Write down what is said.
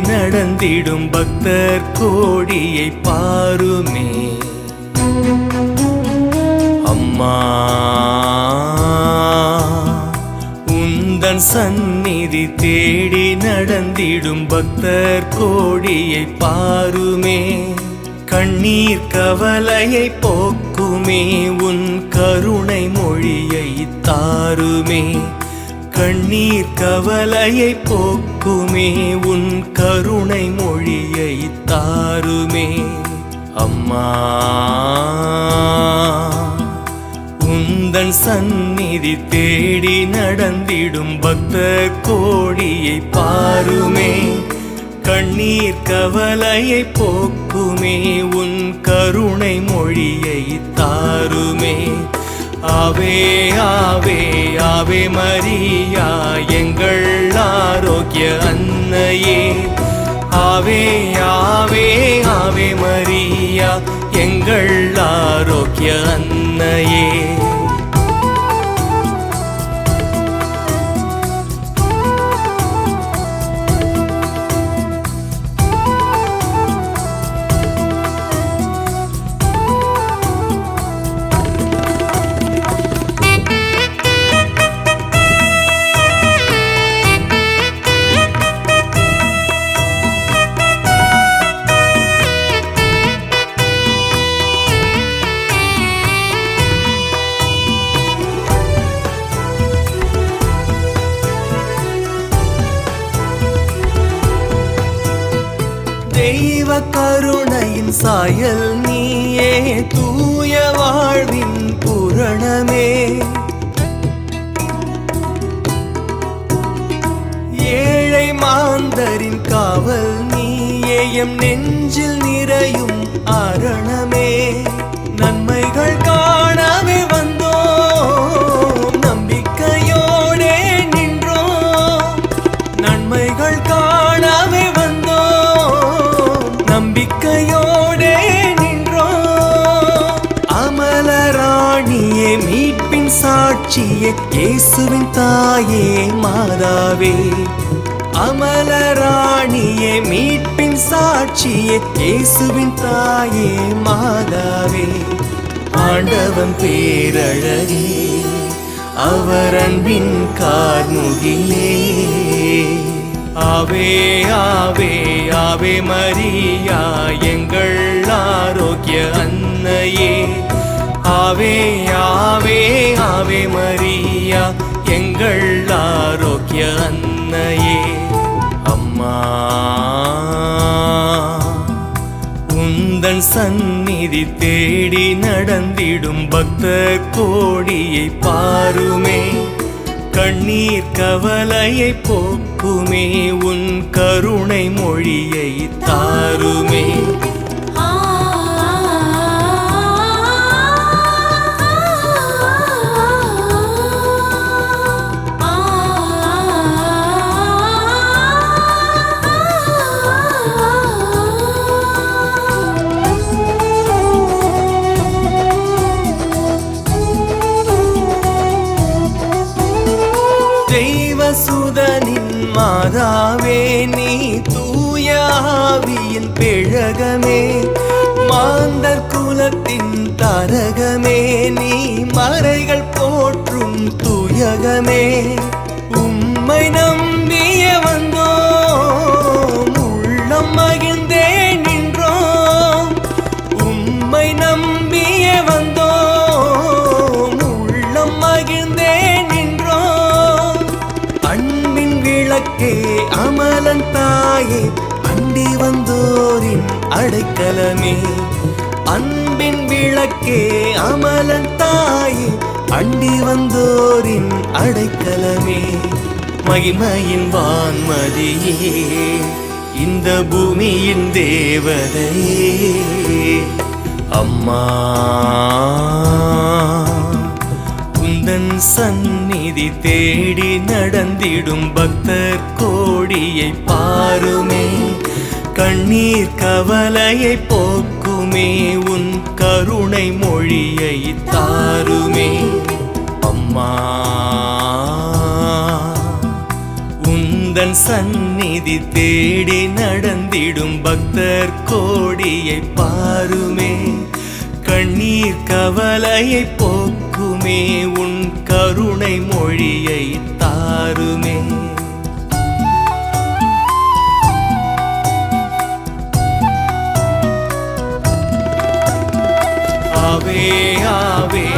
நடந்திடும் பக்தர் கோடியை பாருமே. அம்மா உந்தன் சந்நிதி தேடி நடந்திடும் பக்தர் கோடியை பாருமே. கண்ணீர் கவலையை போக்குமே உன் கருணை மொழியை தாருமே. கண்ணீர் கவலையை போக்குமே உன் கருணை மொழியை தாருமே. அம்மா உந்தன் சந்நிதி தேடி நடந்திடும் பக்த கோடியை பாருமே. கண்ணீர் கவலையை போக்குமே உன் கருணை மொழியை தாருமே. ஆவே ஆவே ஆவே மரியா எங்கள் ஆரோக்கிய அன்னையே. ஆவே ஆவே ஆவே மரியா எங்கள் ஆரோக்கிய அன்னையே. தெய்வ கருணையின் சாயல் நீயே தூய வாழ்வின் பூரணமே. ஏழை மாந்தரின் காவல் நீயே எம் நெஞ்சில் நிறையும் அரணமே. நன்மைகள் கா இயேசுவின் தாயே மாதாவே. அமலராணியே மீட்பின் சாட்சியே இயேசுவின் தாயே மாதாவே. ஆண்டவன் பேரழகே அவர் அன்பின் கார்முகிலே. ஆவே ஆவே ஆவே மரியா எங்கள் ஆரோக்கிய அன்னையே. ஆவே ஆ பாக்கிய அன்னையே அம்மா. உந்தன் சந்நிதி தேடி நடந்திடும் பக்த கோடியை பாருமே. கண்ணீர் கவலையை போக்குமே உன் கருணை மொழியை தாருமே. மாதாவே நீ தூயாவியின் பிழகமே. மாந்தர் குலத்தின் தரகமே நீ மறைகள் போற்றும் துயகமே. உம்மை நம்பிய அமலன் தாயே அண்டி வந்தோரின் அடைக்கலமே. அன்பின் விளக்கே அமலன் தாயே அண்டி வந்தோரின் அடைக்கலமே. மகிமையின் வான்மதியே இந்த பூமியின் தேவதையே. அம்மா குந்தன் சந்நிதி தேடி நடந்திடும் பக்தர் கொடியை பாருமே கண்ணீர் கவலையை போக்குமே உன் கருணை மொழியை தாருமே. அம்மா உந்தன் சந்நிதி தேடி நடந்திடும் பக்தர் கோடியை பாருமே கண்ணீர் கவலையை போக்குமே உன் கருணை மொழியை தாருமே. ஆவே